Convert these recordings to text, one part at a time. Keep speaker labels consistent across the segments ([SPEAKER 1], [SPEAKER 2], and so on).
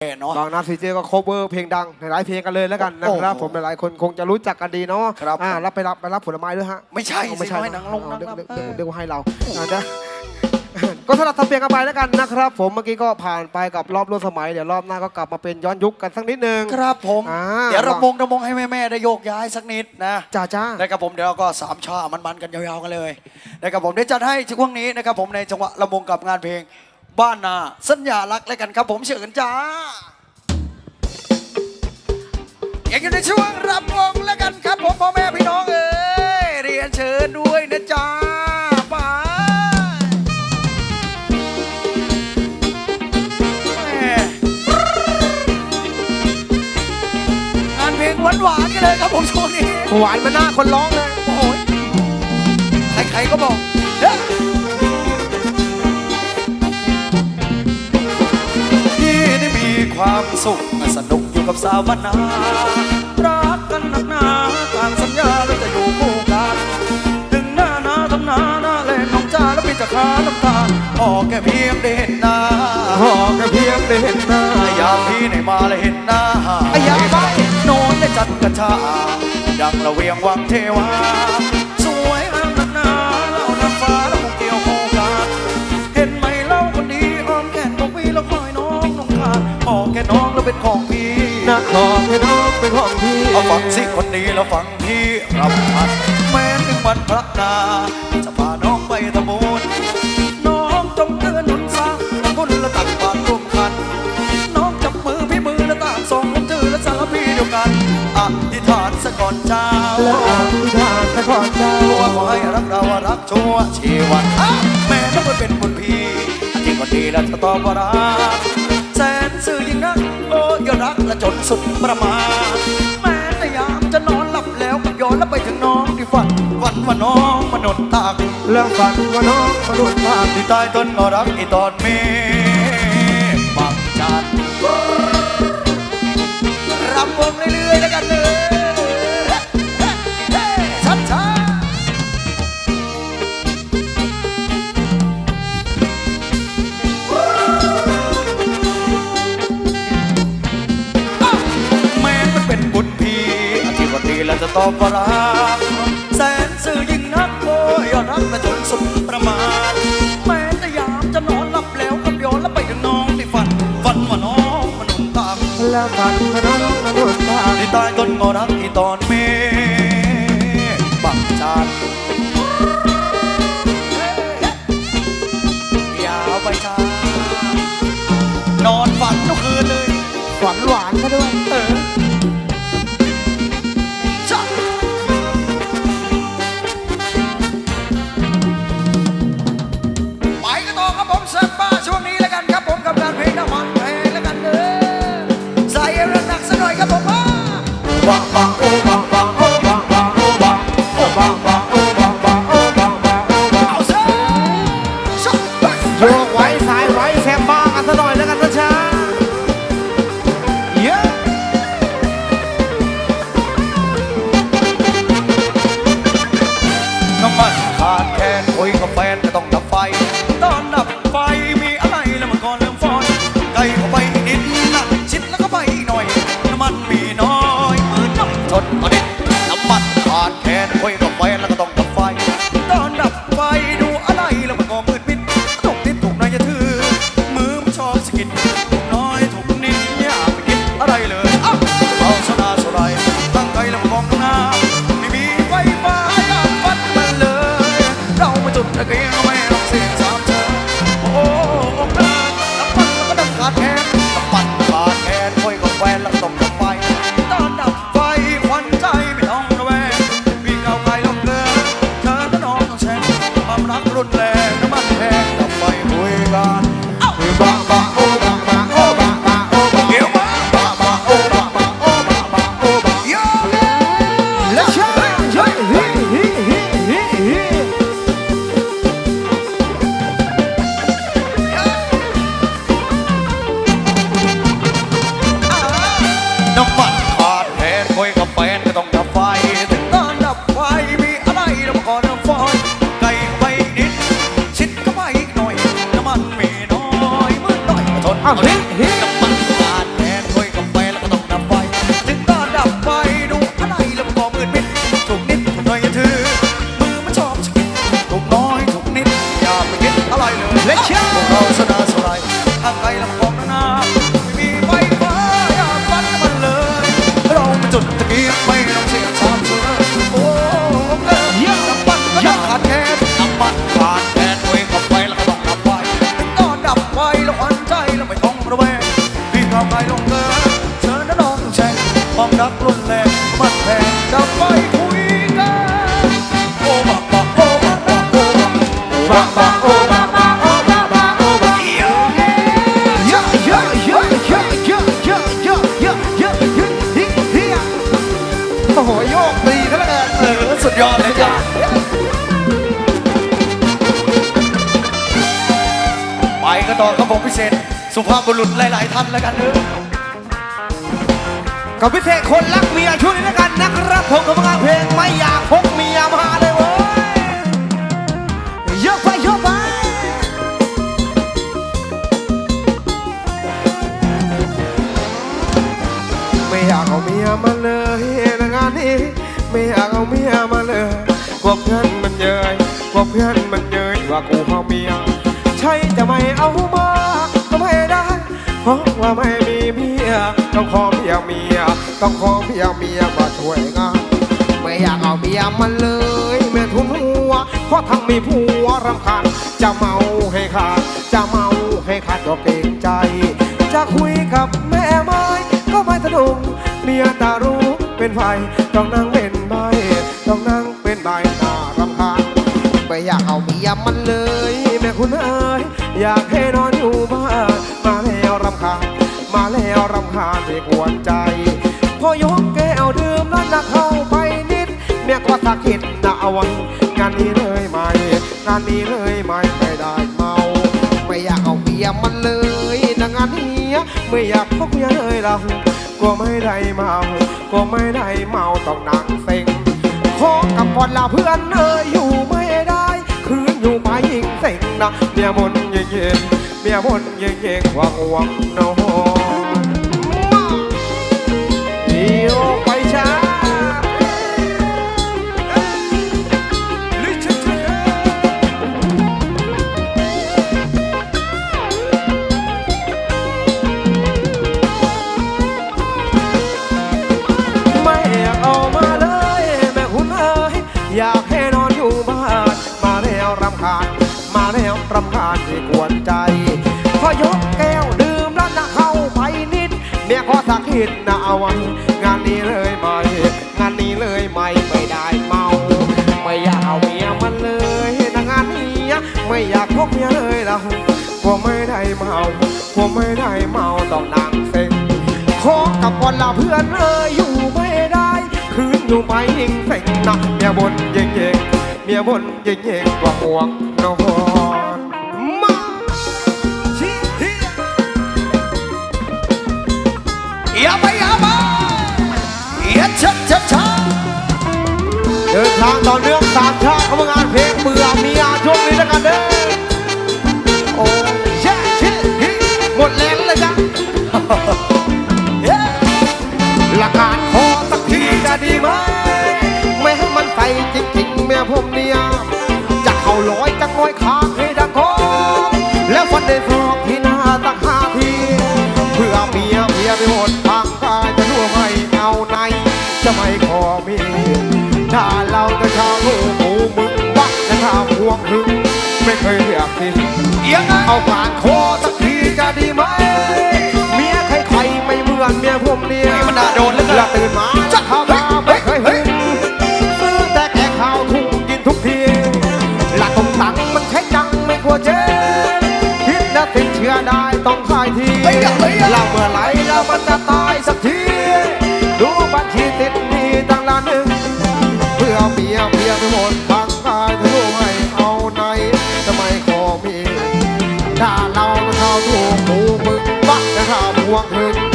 [SPEAKER 1] เนาะ
[SPEAKER 2] บางนาซีเจก็โคเวอร์เพลงดังหลายๆเพลงกันเลยแล้วกันนะครับ
[SPEAKER 1] โอ้โห
[SPEAKER 2] ผมหลายๆคนคงจะรู้จักกันดีเนาะ
[SPEAKER 1] ครับ
[SPEAKER 2] อ่ารับไปรับไปรับผลไม้ด้วยฮะ
[SPEAKER 1] ไม่ใช่
[SPEAKER 2] เอา
[SPEAKER 1] สิ
[SPEAKER 2] ไม่ใช่
[SPEAKER 1] น้อยหนังลงหนัง
[SPEAKER 2] เดี๋ยว
[SPEAKER 1] รับ
[SPEAKER 2] เดี๋ยว
[SPEAKER 1] เอ
[SPEAKER 2] เดี๋ยว
[SPEAKER 1] อ
[SPEAKER 2] เดี๋ยวให้เราอาจจะก็สลับทำเพลงกันไปแล้วกันนะครับ ผมเมื่อกี้ก็ผ่านไปกับรอบร่วมสมัยเดี๋ยวรอบหน้าก็กลับมาเป็นย้อนยุคกันสักนิดนึง
[SPEAKER 1] ครับผม
[SPEAKER 2] อ่า
[SPEAKER 1] เดี๋ยวระมงระมงให้แม่ๆได้โยกย้ายสักนิดนะ
[SPEAKER 2] จ้าจ้า
[SPEAKER 1] นะครับผมเดี๋ยวเราก็สามชามันๆกันยาวๆกันเลยนะครับผมเดี๋ยวจัดให้ช่วงนี้นะครับผมในจังหวะระมงกับงานเพลง บ้านนาสัญญารักแล้วกันครับ ผมเชิญจ้าอยากอยู่ในช่วงรับวงแล้วกันครับ ผมพ่อแม่พี่น้องเอ้ยเรียนเชิญด้วยนะจ๊ะไปแม่งานเพลงหวานๆกันเลยครับผมช่วงนี้
[SPEAKER 2] หวานมาหน้าคนร้องเลย
[SPEAKER 1] โอ้ยใครๆก็บอกเด้อ ความสุขสนุกอยู่กับสาวบ้านนารักกันหนักหนาต่างสัญญาแล้วจะอยู่คู่กันถึงหน้าหนาทำหน้าหน้าเล่นน้องจ้าแล้วพี่จะคาน้ำตาพอแค่เพียงได้เห็นหน้า
[SPEAKER 2] พอแค่เพียงได้เห็นหน้า
[SPEAKER 1] อยากพี่ได้มาเลยเห็นหน้า
[SPEAKER 2] ไอยาไป
[SPEAKER 1] โน้นได้จัดกระชาดังระเวียงวังเทวา เป็นของพี่
[SPEAKER 2] นะขอให้น้องเป็นของพี่
[SPEAKER 1] เอาฟังสิคนดีแล้วฟังพี่รับพัดแม้ถึงวันพระนาจะพาน้องไปทำบุญน้องจงเตือนหนุนสร้างทำบุญและตักบาตรร่วมกัน น้องจับมือพี่มือและต่างส่งลงจือและสารพีเดียวกันอธิษฐานสะก่อนเจ้า
[SPEAKER 2] และอธิษฐานแต่ก่อนเจ้า
[SPEAKER 1] ว่าขอให้รักเรารักชั่วชีวันอะแม่ต้องไปเป็นคนพี่จริงคนดีแล้วจะตอบว่ารักแสนสื่อยิ่งนัก โอ้ยรักและจนสุดประมาณแม้แต่ยามจะนอนหลับแล้วก็ย้อนแล้วไปถึงน้องที่ฝันฝันว่าน้องมนุษย์ตาก
[SPEAKER 2] แล้วฝันว่าน้องมนุษย์ตาก
[SPEAKER 1] ที่ใต้ต้นก็รักอีตอนเมฆบางจันทร์รำวงเรื่อย ดีแล้วจะตอบว่ารักแสนสื่อยิ่งนักโอ้ยรักและจนสุดประมาณแม้แต่ยามจะนอนหลับแล้วก็ย้อนแล้วไปถึงน้องที่ฝันฝันว่าน้องมันหนุนตาม
[SPEAKER 2] แล้วฝันว่าน้องมาลุ้นภาพ
[SPEAKER 1] ที่ใต้ต้นงอรักที่ตอน บังบัง
[SPEAKER 2] โอ้บัง หลาย
[SPEAKER 1] ๆ ท่านแล้วกันเนอะ
[SPEAKER 2] กับพิเศษคนรัก ต้องขอเมียเมีย ต้องขอเมียเมียมาช่วยงานไม่อยากเอาเมียมันเลยแม่ทุนหัวเพราะทั้งมีผัวรำคาญจะเมาให้ขาดจะเมาให้ขาดก็เกรงใจ จะคุยกับแม่ไม้ก็ไม่สะดวกเมียตารู้เป็นไฟต้องนั่งเป็นใบต้องนั่งเป็นใบน่ารำคาญไม่อยากเอาเมียมันเลย แม่คุณเอ๋ยอยากให้นอนอยู่บ้านมาแล้วรำคาญ มาแล้วรำคาญไม่ควใจ พอยกแก้วดื่มแล้วนักเข้าไปนิด เมียก็ตะกิดนะเอาไว้งานนี้เลยไหมงานนี้เลยไหมไม่ได้เมา ไม่อยากเอาเมียมันเลยนะงานนี้ไม่อยากพบเมียเลยเราก็ไม่ได้เมาก็ไม่ได้เมาต้องนั่งเซ็งขอกับก่อนลาเพื่อนเอ่ยอยู่ไม่ได้ คืนอยู่ไปยิ่งเซ็งนะเมียบนเย็นเย็นเมียบนเย็นเย็นๆว่าง่วงน้อน You. ไม่อยากพบเมียเลยเรากลัวไม่ได้เมากลัวไม่ได้เมาต้องนั่งเซ็งขอกับก่อนลาเพื่อนเอยอยู่ไม่ได้ คืนอยู่ไปยิ่งเซ็งนะเมียบนเย่งเย่งเมียบนเย่งเย่งว่าห่วงนอนมาชิเฮีย
[SPEAKER 1] อย่าไปอย่าไปอย่าชัดชัดชัด
[SPEAKER 2] เดินทางต่อเนื่องสามชาติเขามางานเพลงเบื่อมี หลักการขอสักทีจะดีไหมไม่ให้มันใส่จริงๆเมียผมเนี่ยจะเข้าร้อยจะง้อยขาให้ดังคองแล้วฟันได้สอกที่หน้าตั้งห้าทีเพื่อเมียเมียไปหมดทางกายจะรั่วไม่เอาใน จะไม่ขอมีถ้าเราจะชาวหูหมูมึงวักจะทำพวงหึงไม่เคยเรียกที
[SPEAKER 1] ยังไง
[SPEAKER 2] เอาผ่านคอสักทีจะดีไหม ๆไม่เหมือนเมียผมเนี่ย
[SPEAKER 1] ไม่มันน่าโดนเหลือเกิน
[SPEAKER 2] ละตื่นมาจะข้าวตาไม่เคยหึงซื้อแต่แค่ข้าวทุ่งกินทุกทีละตรงตังมันใช้จังไม่กลัวเจ๊คิดแล้วติดเชื้อได้ต้องคายที
[SPEAKER 1] เฮ้ยอย่าเฮ้ยอย่า
[SPEAKER 2] เราเมื่อไหรแล้วมันจะตายสักที ดูบัญชีติดหนี้ตั้งล้านหนึ่งเพื่อเมียเมียไปหมดทางกายทะลุไม่เอาไหนจะไม่ขอมีถ้าเราเข้าถูกหมูมึงวักจะข้ามห่วงถึง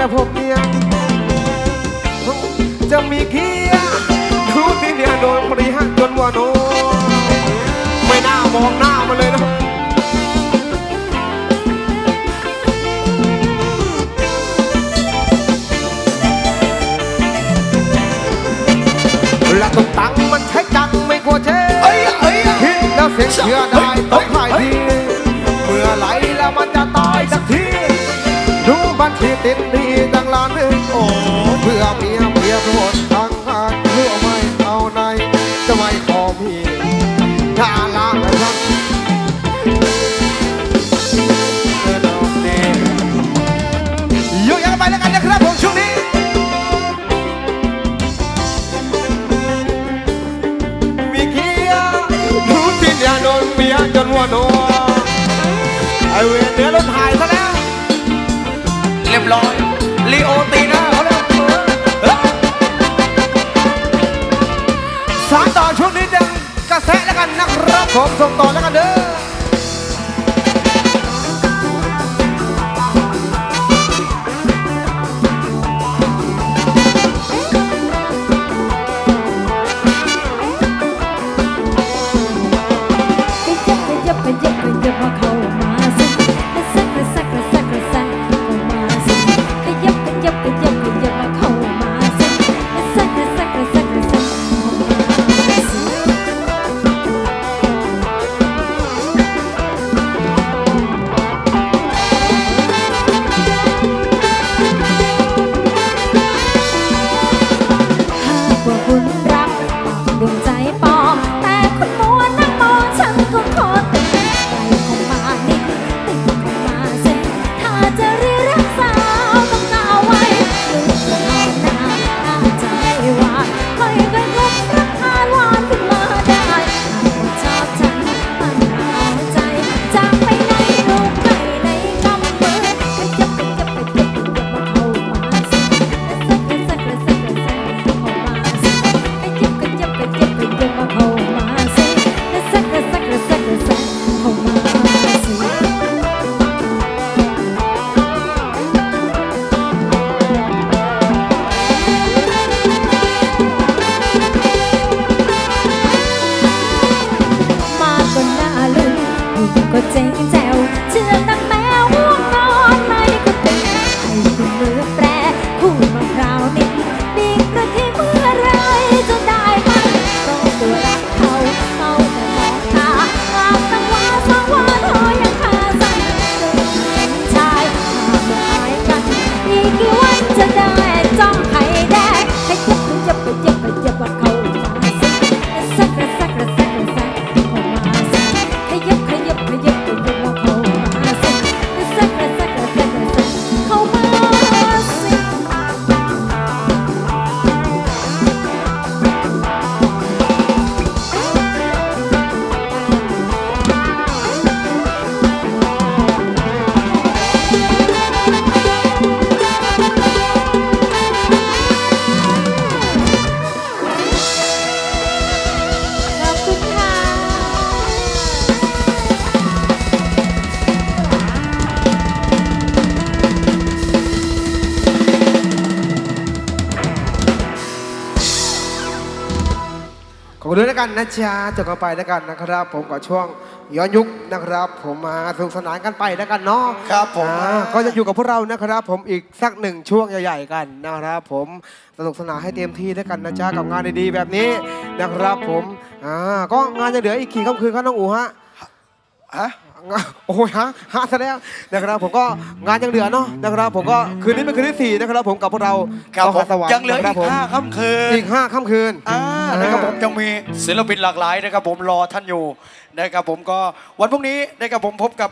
[SPEAKER 2] ไม่เหมือนเมียผมเนี่ยจะมีเกียร์ดูที่เนี่ยโดนบริหารจนว่าโนไม่น่ามองหน้ามันเลยนะละตุกตังมันใช้จังไม่กลัวเจ๊
[SPEAKER 1] เอ้ยเอ้ย
[SPEAKER 2] คิดแล้วเสียเชื่อได้ต้องขายที นะ ขอบคุณด้วยแล้วกันนะจ๊ะจบกันไปแล้วกันนะครับ ผมกับช่วงย้อนยุคนะครับ ผมมาสนุกสนานกันไปแล้วกันเนาะ
[SPEAKER 1] ครับผม
[SPEAKER 2] อ่าก็จะอยู่กับพวกเรานะครับ ผมอีกสักหนึ่งช่วงใหญ่ๆกันนะครับ ผมสนุกสนานให้เต็มที่แล้วกันนะจ๊ะกับงานดีๆแบบนี้นะครับ ผมอ่าก็งานจะเหลืออีกกี่ค่ำคืนครับน้องอูฮะ
[SPEAKER 1] ฮะ
[SPEAKER 2] งาน โอ้ยฮะฮะซะแล้วนะครับผมก็งานยังเหลือเนาะนะครับผมก็คืนนี้เป็นคืนที่สี่นะครับผมกับพวกเรา
[SPEAKER 1] ครับผม
[SPEAKER 2] นสวรรค์
[SPEAKER 1] ยังเหลือ
[SPEAKER 2] นะค
[SPEAKER 1] อี
[SPEAKER 2] รับ
[SPEAKER 1] ก
[SPEAKER 2] ผม
[SPEAKER 1] ห้าค่ำคืน
[SPEAKER 2] อีกห้าค่ำคืน
[SPEAKER 1] อ่า
[SPEAKER 2] อ่าน
[SPEAKER 1] นะครับผมยังมีศิลปินหลากหลายนะครับผมรอท่านอยู่นะครับผมก็วันพรุ่งนี้นะครับผมพบกับ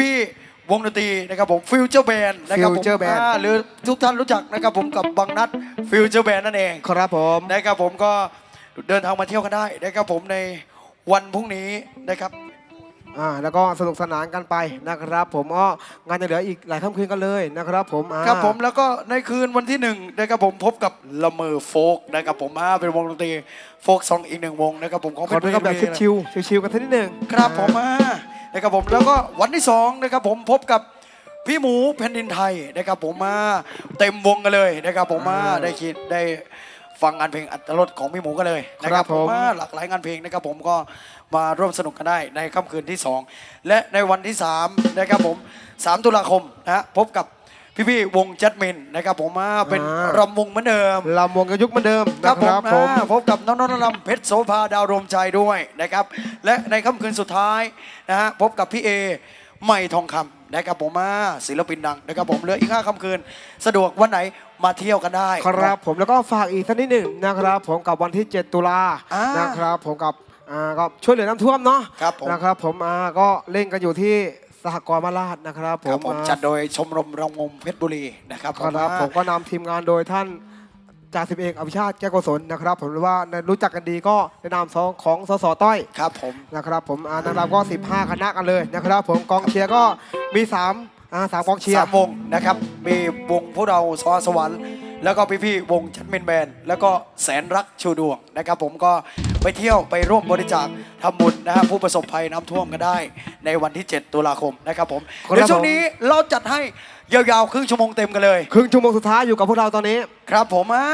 [SPEAKER 1] พี่ๆวงดนตรีนะครับผมฟิวเจอร์แบนนะครับผม
[SPEAKER 2] Future Band
[SPEAKER 1] อ่าหรือทุกท่านรู้จักนะครับผมกับบังนัดฟิวเจอร์แบนนั่นเอง
[SPEAKER 2] ครับผม
[SPEAKER 1] นะครับผมก็เดินทางมาเที่ยวกันได้นะครับผมในวันพรุ่งนี้นะครับ
[SPEAKER 2] อ่าแล้วก็สนุกสนานกันไปนะครับ ผมก็งานจะเหลืออีกหลายค่ำคืนกันเลยนะครับ ผมอ่า
[SPEAKER 1] ครับผมแล้วก็ในคืนวันที่หนึ่งนะครับผมพบกับละเมอโฟกนะครับผมอ่าเป็นวงดนตรีโฟกซองอีกหนึ่งวงนะครับผมของ
[SPEAKER 2] ขอด้วยกับแบบ
[SPEAKER 1] เพชรบุรี
[SPEAKER 2] ชิวๆชิวๆกันสักนิดหนึ่ง
[SPEAKER 1] ครับผมอ่านะครับผมแล้วก็วันที่สองนะครับผมพบกับพี่หมูแผ่นดินไทยนะครับผมมาเต็มวงกันเลยนะครับผมมาได้คิดได้ฟังงานเพลงอัตรสของพี่หมูกันเลยนะครับผมมาหลากหลายงานเพลงนะครับผมก็ มาร่วมสนุกกันได้ในค่ำคืนที่สองและในวันที่สามนะครับผม 3 ตุลาคมนะฮะพบกับพี่ๆวงจัดมินนะครับผมมาเป็นรำวงเหมือนเดิม
[SPEAKER 2] ลำวงกระยุกเหมือนเดิม
[SPEAKER 1] ครั
[SPEAKER 2] นะ
[SPEAKER 1] บ
[SPEAKER 2] ค
[SPEAKER 1] ผม
[SPEAKER 2] รับผม
[SPEAKER 1] อ่าพบกับน้องนนท์ลำเพชรโสภาดาวรวมใจด้วยนะครับ และในค่ำคืนสุดท้ายนะฮะพบกับพี่เอใหม่ทองคำนะครับผมมาศิลปินดังนะครับผมเหลืออีกห้าค่ำคืน สะดวกวันไหนมาเที่ยวกันได้
[SPEAKER 2] ครับผมแล้วก็ฝากอีกสักนิดหนึ่งนะครับ ผมกับวันที่ 7 ตุลา
[SPEAKER 1] อ่าน
[SPEAKER 2] นะครับ ผมกับ อ่าก็ช่วยเหลือน้ำท่วมเนาะ
[SPEAKER 1] ครับผม
[SPEAKER 2] นะครับ ผมอ่าก็เล่นกันอยู่ที่สหกรณ์มาราชนะครับผ
[SPEAKER 1] ครั
[SPEAKER 2] ม
[SPEAKER 1] บผม
[SPEAKER 2] อ่า
[SPEAKER 1] จัดโดยชมรมรำวงเพชรบุรีนะครับ
[SPEAKER 2] ครับ
[SPEAKER 1] อ่า
[SPEAKER 2] ผมก็นำทีมงานโดยท่านจ่าสิบเอกอภิชาติแก้วโกศลนะครับ ผมหรือว่ารู้จักกันดีก็ในนามสองของสสต้อย
[SPEAKER 1] ครับผม
[SPEAKER 2] นะครับผมอ่านางรำก็ 15 คณะกันเลยนะครับผมกองเชียร์ก็มี3อ่าสามกองเชียร์
[SPEAKER 1] สามวงนะครับ มีวงพวกเราสวสวรรค์ แล้วก็พี่ๆวงชัดเมนแมน แล้วก็แสนรักชูดวงนะครับ ผมก็ ไปเที่ยวไปร่วมบริจาคทำบุญนะฮะผู้ประสบภัยน้ำท่วมกันได้ ในวันที่ 7 ตุลาคมนะครับผม
[SPEAKER 2] ครับ
[SPEAKER 1] เดี๋ยวช่วง
[SPEAKER 2] ผม
[SPEAKER 1] นี้เราจัดให้ยาวๆครึ่งชั่วโมงเต็มกันเลย
[SPEAKER 2] ครึ่งชั่วโมงสุดท้ายอยู่กับพวกเราตอนนี้
[SPEAKER 1] ครับผมอ่า